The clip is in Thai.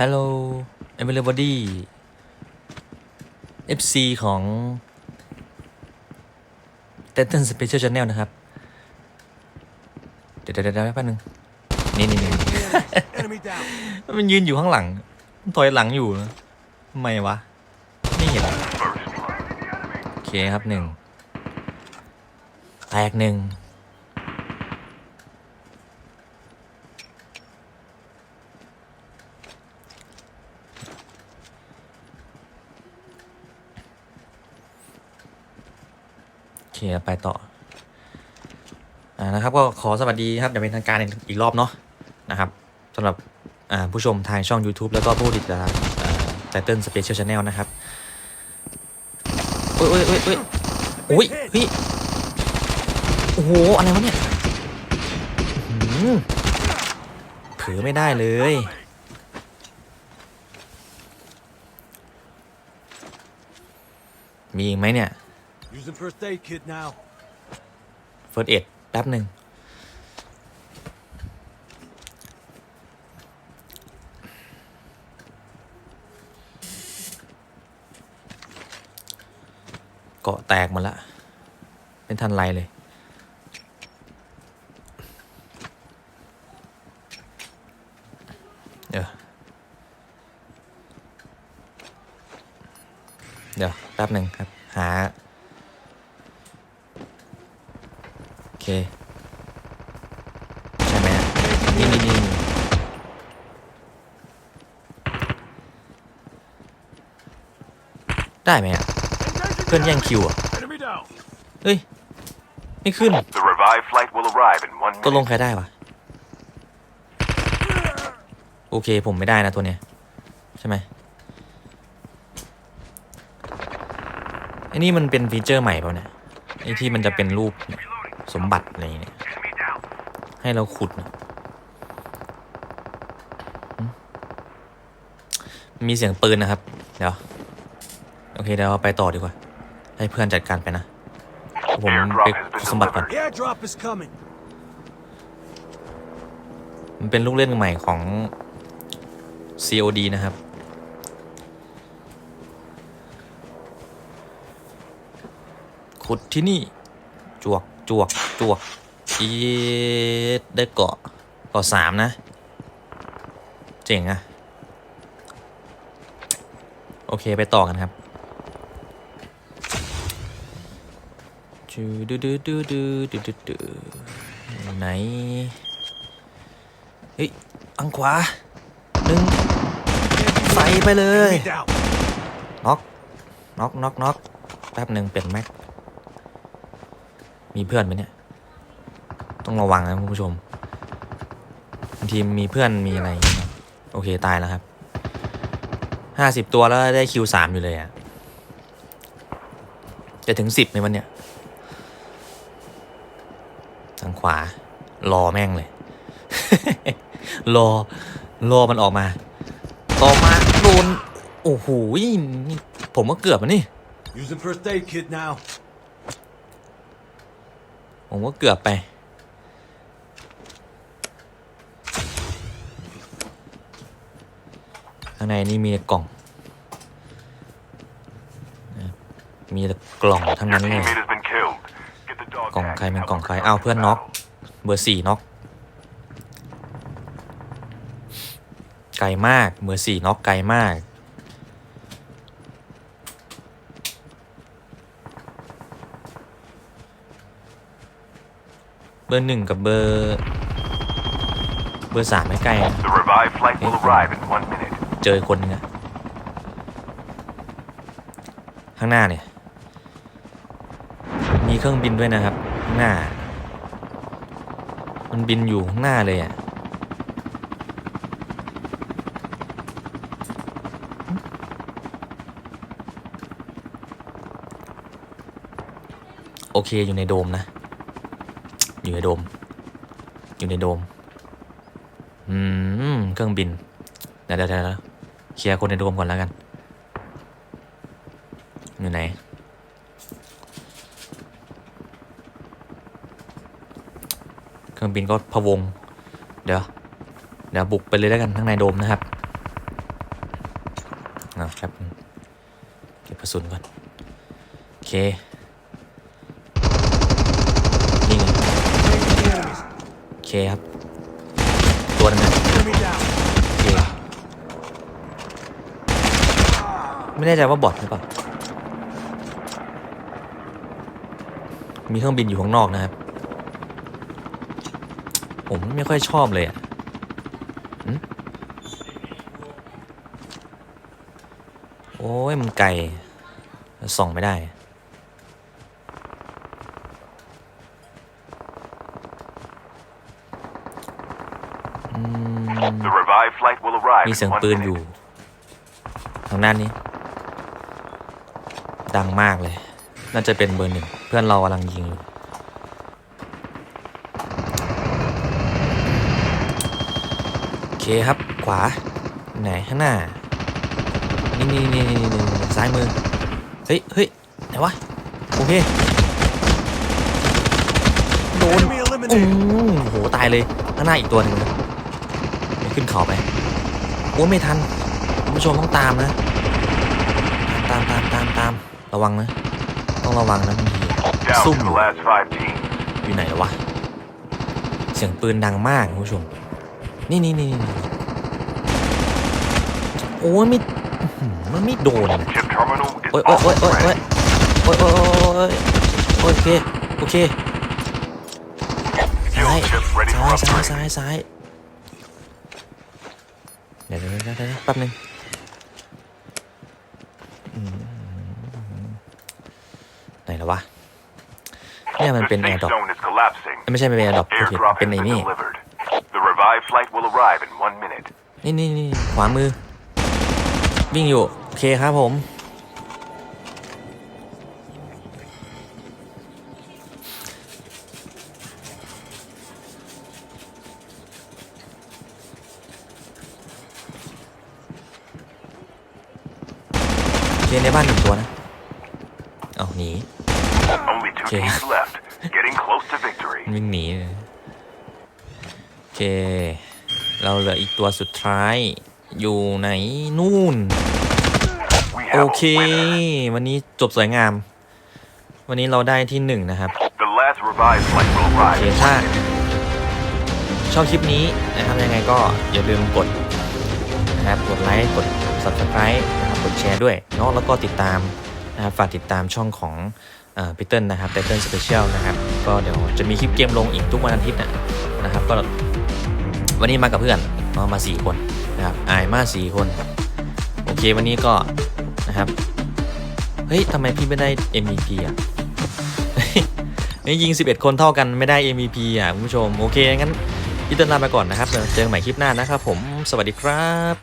Hello everybody FC ของ t e t a n Special Channel นะครับ เดี๋ยวเดี๋ยวเดี๋ยวแป๊บนึง นี่นี่นี่ Enemy down. มันยืนอยู่ข้างหลังมันถอยหลังอยู่นะทำไมวะ ไม่เห็นโอเคครับหนึ่งแตกหนึ่ง เคไปต่ออ่านะครับก็ขอสวัสดีครับอย่างเป็นทางการอีกรอบเนาะนะครับสำหรับอ่าผู้ชมทางช่อง YouTube แล้วก็ผู้ติดตามไตเติ้ลสเปเชียลชาแนลนะครับโอ้ยโอ้ยโอ้ยโอ้ยโอ้ยเฮ้ยโอ้โหอะไรวะเนี่ยหือหือเผลอไม่ได้เลยมีอีกไหมเนี่ย Using first aid kit now. เฟิร์สเอ็ดแป๊บหนึ่ง เกาะแตกหมดละไม่ทันไรเลย เดี๋ยวเดี๋ยวแป๊บหนึ่งครับ หา โอ เคใช่ไหมอะนี่นี่นี่ได้ไหมอะเพื่อนแย่งคิวอะ Enemy down. เฮ้ย ไม่ขึ้น The revived flight will arrive in one ตัวลง minute. ใครได้วะ โอเคผมไม่ได้นะตัวเนี้ย ใช่ไหมไอ้นี่มันเป็นฟีเจอร์ใหม่เปล่าเนี่ยไอ้ที่มันจะเป็นรูปเนี่ย สมบัติอะไรอย่างเงี้ย Enemy down. ให้เราขุดนะหึมีเสียงปืนนะครับ เดี๋ยว โอเคเดี๋ยวเราไปต่อดีกว่า ให้เพื่อนจัดการไปนะ ผมไปขุดสมบัติก่อน The airdrop is coming. มันเป็นลูกเล่นใหม่ของ COD นะครับ ขุดที่นี่ จวก จวกจวกอีดได้เกาะเกาะสามนะ เจ๋งอะโอเคไปต่อกันครับจูดูดูดูดูดูดูดูไหน เฮ้ยอังขวาหนึ่งใส่ไปเลย Enemy down. น็อกน็อกน็อกน็อกแป๊บหนึ่งเป็นแม็ก มีเพื่อนไหมเนี่ย ต้องระวังนะคุณผู้ชมบางทีมีเพื่อนมีอะไร โอเคตายแล้วครับห้าสิบตัวแล้วได้คิวสามอยู่เลยอะ่ะ จะถึงสิบไหมวันเนี้ยทางขวา รอแม่งเลย รอ รอมันออกมา ต่อมาโดน โอ้โหผมก็เกือบมันนี่ ผมก็เกือบไป ข้างในนี่มีแต่กล่องนะมีแต่กล่องทั้ง Your นั้นเลย teammate has been killed. Get the dog กล่อง tag ใคร and เป็น have กล่อง them ใคร returned อ้าว to เพื่อน the น็อก battle. เบอร์สี่น็อก ไกลมาก เบอร์สี่น็อกไกลมาก เบอร์หนึ่งกับเบอร์เบอร์สามไม่ใกล้นะ The revived flight will arrive in one minute. เจอคนหนึงอะข้างหน้าเนี่ย มีเครื่องบินด้วยนะครับ ข้างหน้า มันบินอยู่ข้างหน้าเลยอะโอเคอยู่ในโดมนะ อยู่ในโดม อยู่ในโดม อืม เครื่องบิน เดี๋ยวเดี๋ยวเคลียร์คนในโดมก่อนแล้วกัน อยู่ไหน เครื่องบินก็พะวง เดี๋ยว เดี๋ยวบุกไปเลยแล้วกันข้งในโดมนะครับเอาครับเก็บกระสุนก่อน โอเค นี่ไง Engaging the enemies. โอเคครับ ตัวนึงนะโอเคไม่แน่ใจว่าบอทหรือเปล่า มีเครื่องบินอยู่ข้างนอกนะครับ ผมไม่ค่อยชอบเลยอะโอ้ยมันไกลส่องไม่ได้ อื ม The revived flight will arrive มี in เสียง one ปืนอยู่ minute. ทางด้านนี้ ดังมากเลย น่าจะเป็นเบอร์หนึ่ง เพื่อนเรากำลังยิงอยู่โอเคครับ ขวา ไหนข้างหน้า นี่นี่นี่นี่นี่นี่ซ้ายมือ เฮ้ยเฮ้ยไหนวะ โอเค โดน Enemy โอ้ eliminated. โห ตายเลย ข้างหน้าอีกตัวหนึ่งนะไม่ ขึ้นเขาไปโอ้ไม่ทันคุณผู้ชมต้องตามนะ ตามตามตามตามระวังนะ ต้องระวังนะบางที Down ซุ่ม to อ the ยู่ last five teams. อยู่ไหนแล้ววะเสียงปืนดังมากคุณผู้ชม นี่นี่นี่นี่โอ้ยไม่อื้อหือมันไม่โดนนะ Chip terminal is โอ้ยโอ้ยโอ้ย almost โอ้ย ready. โอ้ยโอ้ยโอ้ยโอ้ยโอ้ยโอเคโอเคซ้าย Fuel chip ready ซ้า for ยซ้าย upgrade. ซ้ายซ้าย เดี๋ยวเดี๋ยวเดี๋ยวเดี๋ยวแป๊บนึงอืมไหนแล้ววะเนี่ยมัน The เป็นแอ safe ร์ดรอป zone is collapsing. ไม่ใช่เป็นแอร์ดรอปโอเค Airdrop เป็น has ไอ้ been นี่ delivered. The revived flight will arrive in one minute. นี่นี่นี่ขวามือ วิ่งอยู่ โอเคครับผม โอเคในบ้านหนึ่งตัวนะ เอาหนี Only two Okay. teams left. Getting close to victory. วิ่งหนีเลยโอเค เราเหลืออีกตัวสุดท้าย อยู่ไหนนู่น We โอ have เค a winner. วันนี้จบสวยงาม วันนี้เราได้ที่หนึ่งนะครับ The last revived flight will โอ arrive เค in ถ้า one minute. ชอบคลิปนี้นะครับยังไงก็อย่าลืมกดนะครับกดไลค์กด subscribe นะครับกดแชร์ด้วยเนาะแล้วก็ติดตามนะครับฝากติดตามช่องของพีเติ้ลนะครับ p ิเติ้ลสเปเชียลนะครับก็เดี๋ยวจะมีคลิปเกมลงอีกทุกวันอาทิตย์นะนะครับก็วันนี้มากับเพื่อนมามาสี่คนนะครับอายมาสี่คน โอเควันนี้ก็นะครับเฮ้ยทำไมพี่ไม่ได้ MVP อะนี่ยิง 11 คนเท่ากันไม่ได้ MVP อะคุณผู้ชม โอเคงั้นพี่เต้นลาไปก่อนนะครับเดี๋ยวเจอกันใหม่คลิปหน้านะครับผมสวัสดีครับ